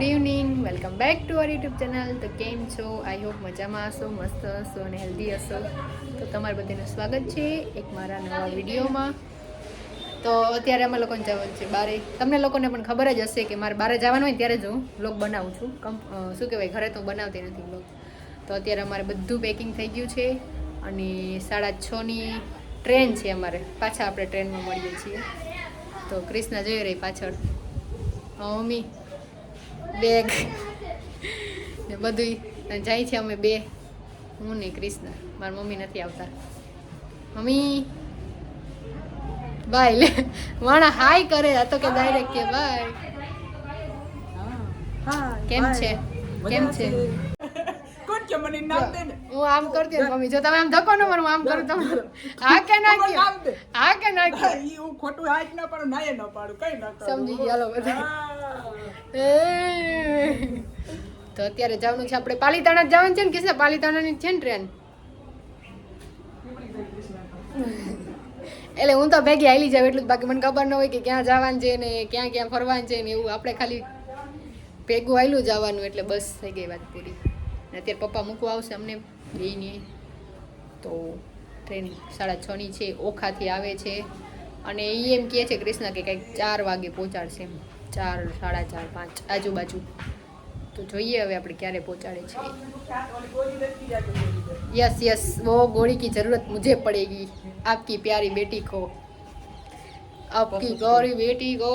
Good evening, welcome back to our YouTube channel. તો કેમ છો? આઈ હોપ મજામાં હશો, મસ્ત હશો અને હેલ્ધી હશો. તો તમારું બધાનું સ્વાગત છે એક મારા નવા વિડીયોમાં. તો અત્યારે અમે લોકોને જવાનું છે બારે. તમને લોકોને પણ ખબર જ હશે કે મારે બારે જવાનું હોય ત્યારે જ હું બ્લોગ બનાવું છું. કમ શું કહેવાય? ઘરે તો બનાવતી નથી બ્લોગ તો અત્યારે અમારે બધું પેકિંગ થઈ ગયું છે અને સાડા છની ટ્રેન છે અમારે. પાછા આપણે ટ્રેનમાં મળીએ છીએ. તો ક્રિષ્ના જોઈ રહી પાછળ. મમ્મી. બેગ ને બધું જાય છે અમે બે. હું ને ક્રિષ્ના. મારી મમ્મી નથી આવતા. મમ્મી. બાય લે. વાણા હાય કરે. આ તો કે ડાયરેક્ટ કે બાય. કેમ છે? કેમ છે? કોણ છે મને નામ દે ને? હું આમ કરતી મમ્મી. જો તમે આમ ધક્કો ન મારું આમ કરું તમે હા કે ના કે આ કે ના કે હું ખોટું હાથ ના પાડું નાય ના પાડું કઈ ના સમજી ગયા બધા. તો અત્યારે જવાનું છે આપણે પાલીતાણા જવાનું છે ને કિસ્સા પાલીતાણાની છે ને ટ્રેન? એટલે હું તો ભેગી આવી જાવ એટલું બાકી મને ખબર ન હોય કે ક્યાં જવાનું છે ને, ક્યાં ક્યાં ફરવાનું છે ને, એવું આપણે ખાલી ભેગું આવેલું જવાનું એટલે બસ થઈ ગઈ વાત પૂરી. અત્યારે પપ્પા મૂકવા આવશે અમને બેયને તો ટ્રેન સાડા છની છે, ઓખાથી આવે છે. અને એ એમ કહે છે કૃષ્ણ કે કંઈક ચાર વાગે પહોંચાડશે એમ. ચાર, સાડા ચાર, પાંચ, આજુબાજુ. તો જોઈએ હવે આપણે ક્યારે પહોંચાડે છે. યસ યસ વો ગોળી કી જરૂરત મુજે પડેગી. આપકી પ્યારી બેટી કો. આપકી ગોરી બેટી કો.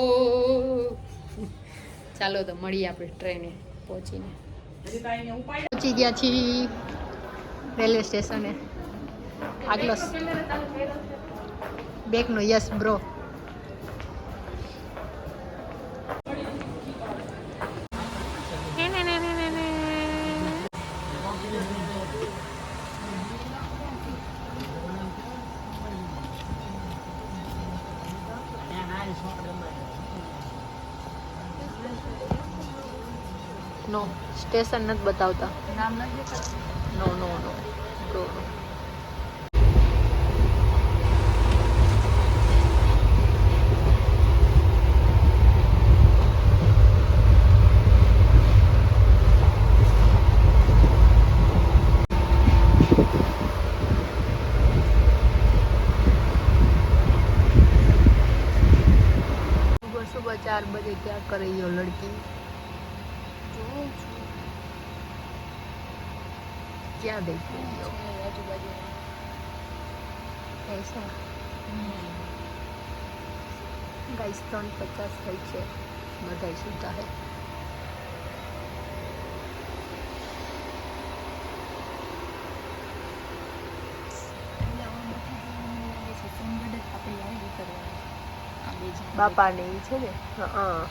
ચાલો તો મળીએ આપણે ટ્રેને પહોંચીને. પહોંચી ગયા છીએ રેલવે સ્ટેશને. આગલો બેગનો યસ, બ્રો. નો સ્ટેશન નથી બતાવતા. નામ નથી નો નો નો નો ક્યાં દઈ ગયો ગાઈસ ત્રણ પચાસ થઈ છે બધા સુતા હે બાપા ને છે ને હા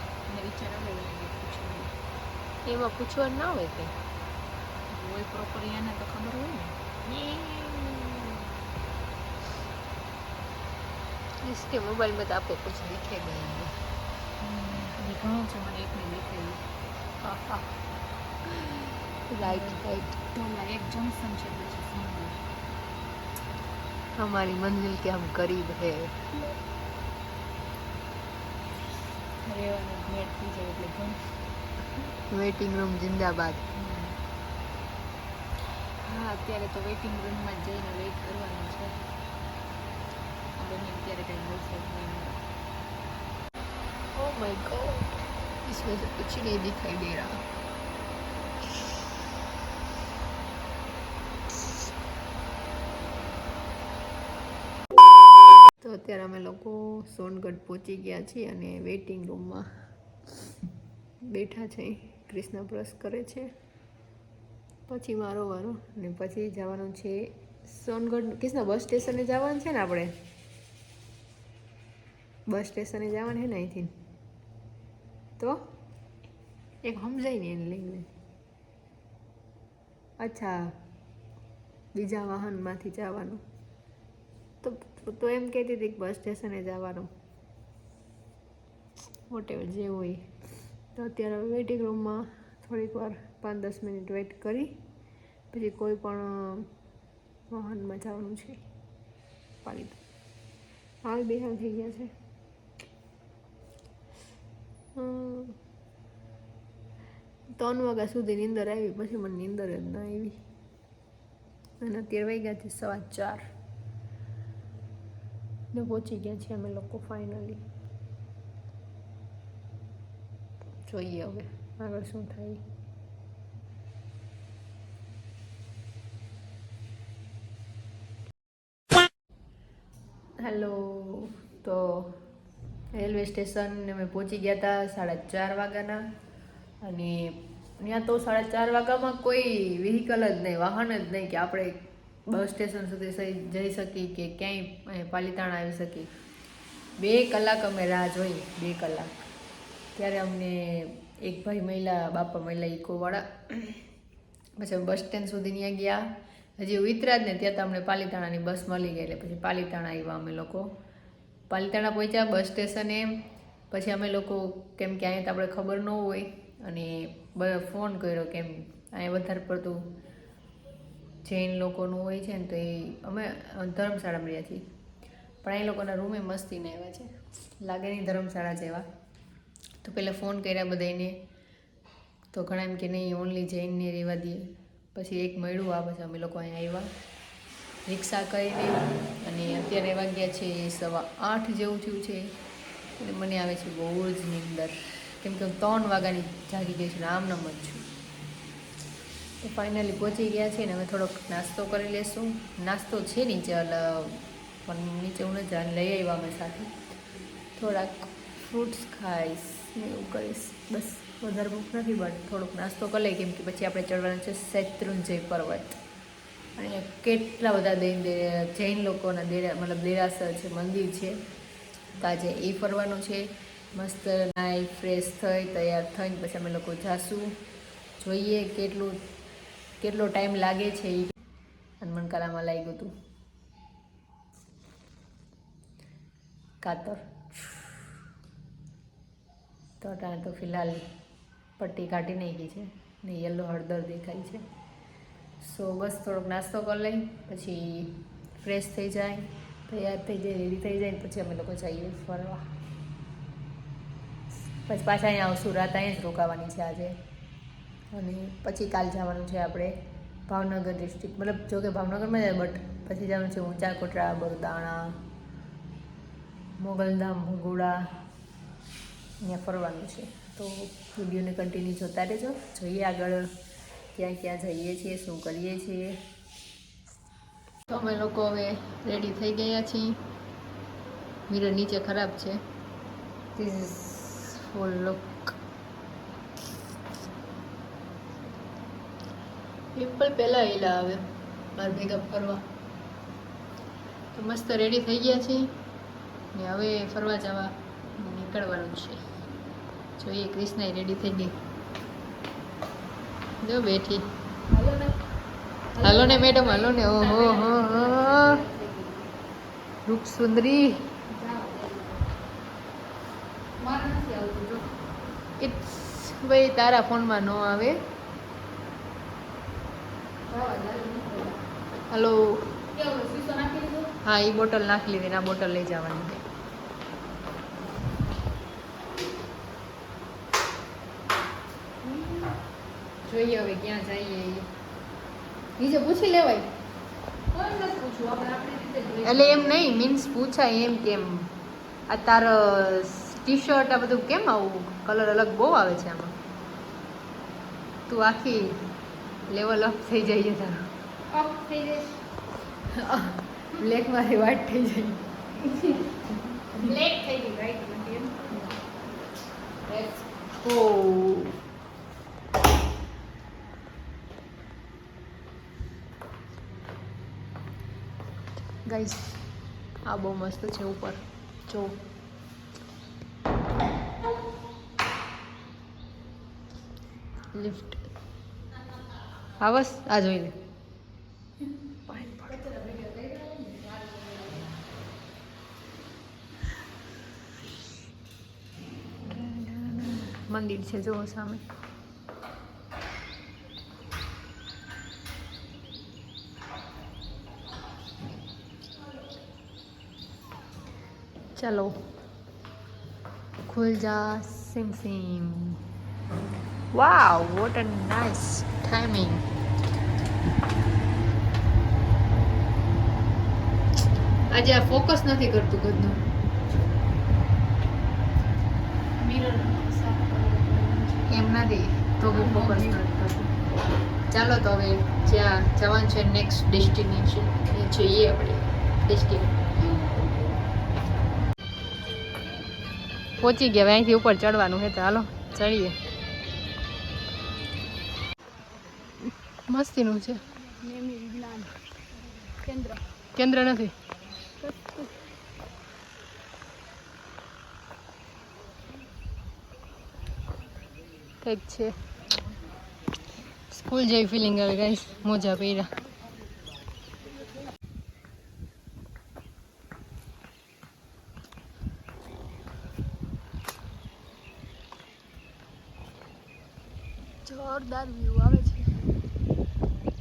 એમાં પૂછવાનું ના હોય કઈ કે इसके मोबाइल में तो आपको कुछ दिखेगा ही नहीं हाँ, हाँ। राइट राइट हमारी मंजिल के हम करीब है વેટિંગ રૂમ જિંદાબાદ હા અત્યારે તો વેઇટિંગ રૂમમાં જઈને વેઇટ કરવાનું છે બને અત્યારે કંઈ મળશે જ નહીં ओ माय गॉड इसमें से कुछ नहीं दिखाई दे रहा તો અત્યારે અમે લોકો સોનગઢ પહોંચી ગયા છીએ અને વેઇટિંગ રૂમમાં બેઠા છે કૃષ્ણ બ્રશ કરે છે પછી મારો વારો ને પછી જવાનું છે સોનગઢ, કિસના બસ સ્ટેશને જવાનું છે ને આપણે? બસ સ્ટેશને જવાનું છે ને અહીંથી? તો? એક સમજાય ને એને લઈને. અચ્છા, બીજા વાહનમાંથી જવાનું. તો તો એમ કહેતી હતી કે બસ સ્ટેશને જવાનું. વોટેવર જે હોય. તો અત્યારે વેઇટિંગ રૂમમાં થોડીક વાર પાંચ દસ મિનિટ વેઇટ કરી. પછી કોઈ પણ વાહનમાં જવાનું છે. પાણી હાલ બેહાલ થઈ ગયા છે. ત્રણ વાગ્યા સુધી નીંદર આવી, પછી મને નીંદર જ ન આવી. અને અત્યારે વાગ્યા છે સવા ચાર. ને પહોંચી ગયા છીએ અમે લોકો ફાઇનલી જોઈએ હવે. આગળ શું થાય હેલો તો રેલવે સ્ટેશન અમે પહોંચી ગયા હતા સાડા ચાર વાગ્યાના. અને ત્યાં તો સાડા ચાર વાગ્યામાં કોઈ વ્હીકલ જ નહીં, વાહન જ નહીં કે આપણે બસ સ્ટેશન સુધી જઈ શકીએ કે ક્યાંય પાલિતાણા આવી શકીએ. બે કલાક અમે રાહ જોઈ, બે કલાક. ત્યારે અમને એક ભાઈ મહિલા બાપા મહિલા ઇકોવાળા પછી બસ સ્ટેન્ડ સુધી ત્યાં ગયા. હજી ઉતર્યા જ ને ત્યાં તો અમને પાલીતાણાની બસ મળી ગઈ એટલે પછી પાલીતાણા આવ્યા અમે લોકો. પાલીતાણા પહોંચ્યા બસ સ્ટેશને પછી અમે લોકો કેમ કે અહીંયા તો આપણે ખબર ન હોય અને બ- ફોન કર્યો કેમ અહીંયા વધારે પડતું જૈન લોકોનું હોય છે ને તો એ અમે ધર્મશાળામાં રહ્યા છીએ. પણ એ લોકોના રૂમે મસ્તીને આવ્યા છે. લાગે નહીં ધર્મશાળા જેવા. તો પહેલાં ફોન કર્યા બધાને તો ઘણા એમ કે નહીં ઓનલી જૈનને રહેવા દઈએ પછી એક મળ્યું આ પછી અમે લોકો અહીંયા આવ્યા. રિક્ષા કરીને અને અત્યારે વાગ્યા છે સવા આઠ જેવું થયું છે. અને મને આવે છે બહુ જ નીંદર. કેમ કે હું ત્રણ વાગ્યાની જાગી ગઈ છું આમ નમ જ છું. તો ફાઇનલી પહોંચી ગયા છે ને હવે થોડોક નાસ્તો કરી લેશું. નાસ્તો છે નીચે પણ નીચે હું જાણ લઈ આવ્યા અમે સાથે. થોડાક ફ્રૂટ્સ ખાઈશ. ને એવું કરીશ. બસ, વધારે ભૂખ નથી બટ થોડોક નાસ્તો કરી લઈએ, કેમ કે પછી આપણે ચડવાનું છે શૈત્રુંજય પર્વત અને કેટલા બધા દૈન જૈન લોકોના દેરા, મતલબ દેરાસર છે, મંદિર છે. તો આજે એ ફરવાનું છે. મસ્ત નાઈ, ફ્રેશ થઈ, તૈયાર થઈને પછી અમે લોકો જાશું. જોઈએ કેટલું, કેટલો ટાઈમ લાગે છે એ હનુમાન કલામાં લાગ્યું હતું કાતર. તો અટાણે તો ફિલહાલ પટ્ટી કાઢી નાખી છે ને યલો હળદર દેખાય છે. સો બસ થોડોક નાસ્તો કરી લઈ, પછી ફ્રેશ થઈ જાય, તૈયાર થઈ જાય રેડી થઈ જાય પછી અમે લોકો જઈએ ફરવા. પછી પાછા અહીંયા આવશું રાત અહીંયા જ રોકાવાની છે આજે. અને પછી કાલ જવાનું છે આપણે ભાવનગર ડિસ્ટ્રિક્ટ મતલબ જો કે ભાવનગરમાં જાય બટ પછી જવાનું છે ઊંચા કોટરા, બરદાણા, મોગલધામ ભગોડા અહીંયા ફરવાનું છે. તો વિડીયોને કન્ટિન્યુ જોતા રહેજો. જોઈએ આગળ ક્યાં ક્યાં જઈએ છીએ, શું કરીએ છીએ. તો અમે લોકો હવે રેડી થઈ ગયા છીએ. મિરર નીચે ખરાબ છે. ધીસ લુક પીપલ પહેલાં એલા આવે બાર ભેગા ફરવા. તો મસ્ત રેડી થઈ ગયા છીએ. ને હવે ફરવા જવા નીકળવાનું છે. જોઈએ ક્રિષ્ના રેડી થઈ ગઈ. જો બેઠી. હાલો ને મેડમ હાલો ને. ઓહો, હો રૂપ સુંદરી ઇટ્સ ભાઈ, તારા ફોનમાં ન આવે. હલો હા એ બોટલ નાખી લીધી આ બોટલ લઈ જવાની જોઈએ હવે ક્યાં જઈએ બીજે પૂછી લેવાય. એટલે એમ નહીં મીન્સ પૂછાય એમ કેમ? આ તાર ટી શર્ટ આ બધું કેમ આવું? કલર અલગ બહુ આવે છે આમાં. તું આખી લેવલ અપ થઈ જાય છે તારો. અપ થઈ જાય બ્લેક મારી વાત થઈ જાય. બ્લેક થઈ ગઈ રાઈટ ઓ ગાઈસ આ બહુ મસ્ત છે ઉપર. જો. લિફ્ટ હા બસ, આ જોઈ લે. મંદિર છે, જુઓ સામે. ચલો ખુલ જા સિમ sim wow what a nice timing આજે આ ફોકસ નથી કરતું કરવું એમ નથી તો બી ફોકસ નથી કરતું। ચાલો તો હવે જ્યાં જવાનું છે નેક્સ્ટ ડેસ્ટિનેશન એ જોઈએ આપણે ડેસ્ટિનેશન પહોંચી ગયા અહીંથી ઉપર ચડવાનું હે તો હાલો, ચડીએ. મસ્તીનું છે. કેન્દ્ર નથી. કંઈક છે. સ્કૂલ જેવી ફિલિંગ આવે ગાઈસ મોજા પહેર્યા જોરદાર વ્યૂ આવે છે આખું નથી ખોઈ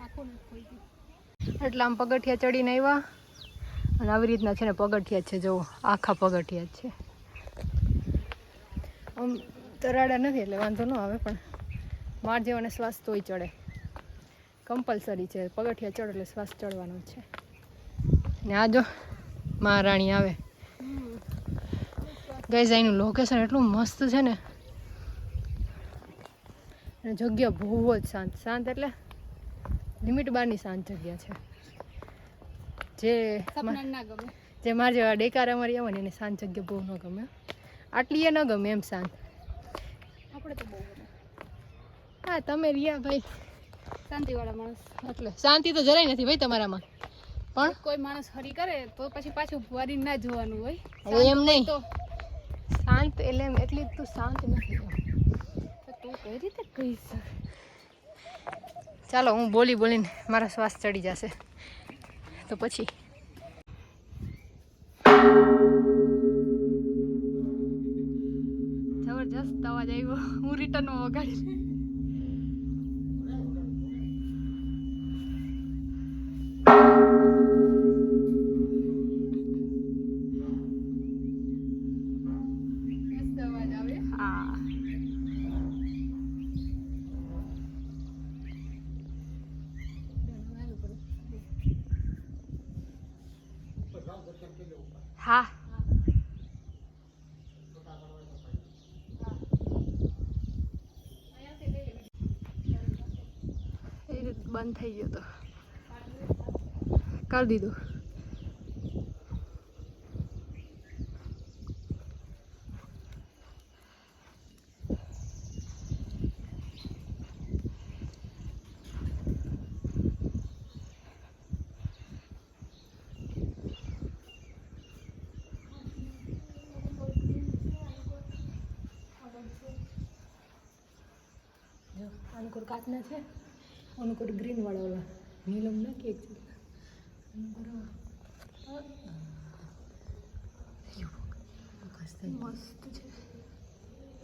ગયું એટલે આમ પગથિયા ચડીને આવ્યા અને આવી રીતના છે ને પગથિયા છે જો આખા પગથિયા છે. આમ તરાડા નથી, એટલે વાંધો ન આવે, પણ માર જેવાને શ્વાસ તોય ચડે. કમ્પલસરી છે, પગથિયા ચડે એટલે શ્વાસ ચડવાનો છે. ને આ જો, મહારાણી આવે. ગઈઝ અહીંનું લોકેશન એટલું મસ્ત છે ને. જગ્યા બહુ જ શાંત શાંત એટલે લિમિટ બારની શાંત જગ્યા છે. જે જે મારા જેવા ડેકાર અમારી આવે ને એને શાંત જગ્યા બહુ ન ગમે. આટલી એ ન ગમે એમ શાંત આપણે તો બહુ હા તમે રહ્યા ભાઈ. શાંતિવાળા માણસ. એટલે શાંતિ તો જરાય નથી ભાઈ તમારામાં. પણ કોઈ માણસ હરી કરે તો પછી પાછું વારી ના જોવાનું હોય. એમ નહીં. તો. શાંત એટલે એમ એટલી તું શાંત નથી. તું કઈ રીતે કહીશ? ચાલો, હું બોલી બોલીને મારા શ્વાસ ચડી જશે. તો પછી. જબરજસ્ત અવાજ આવ્યો. હું રિટર્નમાં વગાડી રીતે બંધ થઈ ગયો તો. કરી દીધું. જો અનુકૂળ કાચના છે? અનુકૂળ ગ્રીન વાળા ઓલા நீளம்னா છે? મસ્ત છે.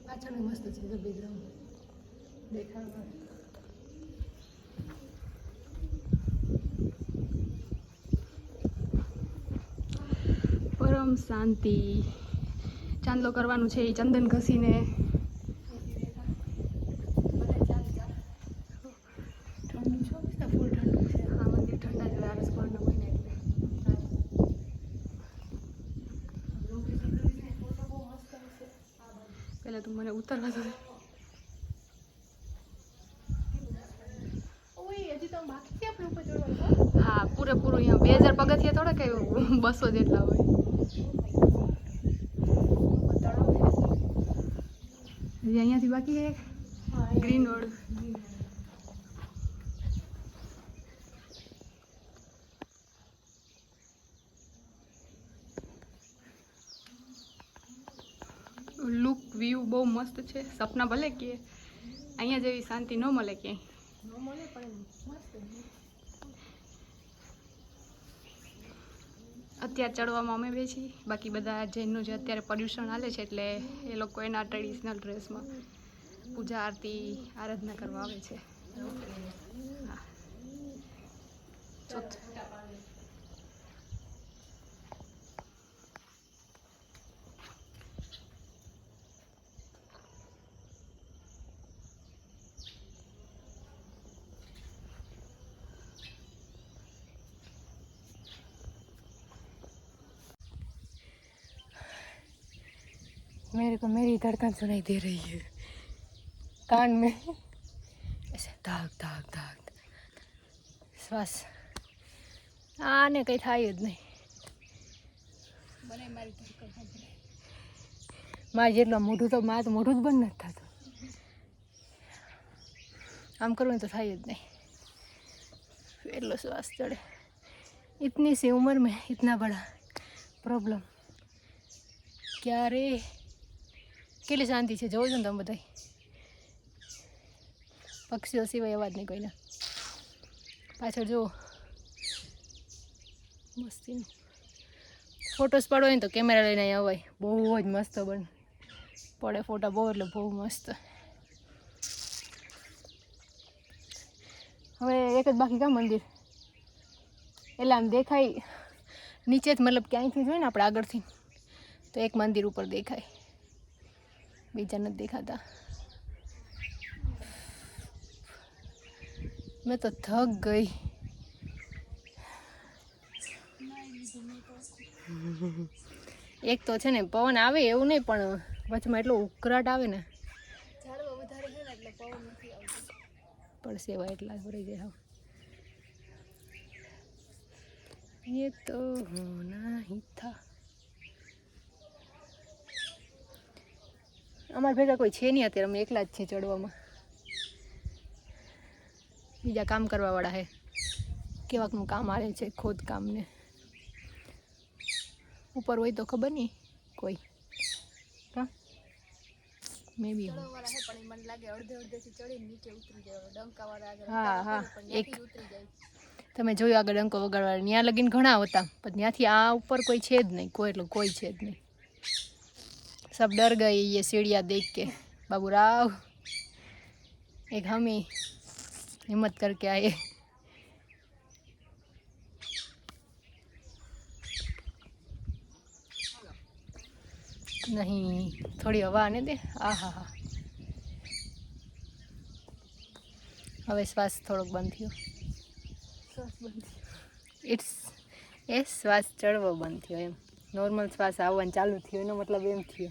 પાછળ મસ્ત છે બેકગ્રાઉન્ડ દેખાડવા પરમ શાંતિ. ચાંદલો કરવાનું છે એ ચંદન ઘસીને ઠંડુ છો ને ફૂલ ઠંડુ છે આ મંદિર ઠંડા જ આરસ પરના હોય ને એટલે પહેલાં તું મને ઉતરવા દો હા પૂરેપૂરું અહીંયા બે હજાર પગથિયા થોડા કઈ બસો જેટલા હોય. હજી અહીંયાથી બાકી એક? ગ્રીન રોડ લુક વ્યૂ બહુ મસ્ત છે. સપના ભલે કે અહીંયા જેવી શાંતિ ન મળે ક્યાંય. અત્યારે ચડવામાં અમે બે છીએ બાકી બધા જૈનનું જે અત્યારે પર્યુષણ હાલે છે એટલે એ લોકો એના ટ્રેડિશનલ ડ્રેસમાં પૂજા, આરતી, આરાધના કરવા આવે છે. હા. मेरे को मेरी धड़कन सुनाई दे रही है कान में ऐसे धाक धाक धाक શ્વાસ આને કંઈ થાય જ નહીં મને મારી ધડકન સાંભળે મારે જેટલું મોઢું તો મારે તો મોઢું જ બંધ નથી થતું આમ કરવું ને તો થાય જ નહીં એટલો શ્વાસ ચડે इतनी सी उम्र में इतना बड़ा प्रॉब्लम ક્યારે કેટલી શાંતિ છે, જોવો છો ને તમે બધા પક્ષીઓ સિવાય અવાજ નહીં કોઈના. પાછળ જુઓ મસ્તીનું. ફોટોસ પાડો હોય ને તો કેમેરા લઈને અહીંયા અવાય. બહુ જ મસ્ત બન. પડે ફોટા બહુ એટલે બહુ મસ્ત. હવે એક જ બાકી કા મંદિર? એટલે આમ દેખાય. નીચે જ મતલબ ક્યાંયથી જોઈએ ને આપણે આગળથી. તો એક મંદિર ઉપર દેખાય. બીજા નથી દેખાતા. મેં તો થક ગઈ. એક તો છે ને પવન આવે એવું નહીં પણ વચમાં એટલો ઉકરાટ આવે ને. પણ સેવા એટલા ભરાઈ જાય એ તો હોના હી થા. અમારા ભેગા કોઈ છે નહીં અત્યારે અમે એકલા જ છે ચડવામાં. બીજા કામ કરવાવાળા છે કેવાકનું કામ આવે છે ખોદ કામને ઉપર હોય તો ખબર નહીં કોઈ. હા? મે બી પણ મને લાગે અડધે અડધેથી ચડીને નીચે ઉતરી જાય ડંકાવાળા આગળ હા, હા, એક- ઉતરી જાય. તમે જોયું આગળ ડંકો વગાડવા ત્યાં લગીને ઘણા હતા પણ ત્યાંથી આ ઉપર કોઈ છે જ નહીં કોઈ એટલે કોઈ છે જ નહીં. सब डर गए ये सीढ़ियाँ देख के बाबू राव एक हम ही हिम्मत करके आए नहीं थोड़ी हवा आने दे आ हा हा હવે શ્વાસ થોડોક બંધ થયો શ્વાસ બંધ ઇટ્સ એ શ્વાસ ચડવો બંધ થયો એમ નોર્મલ શ્વાસ આવવાનું ચાલુ થયો એનો મતલબ એમ થયો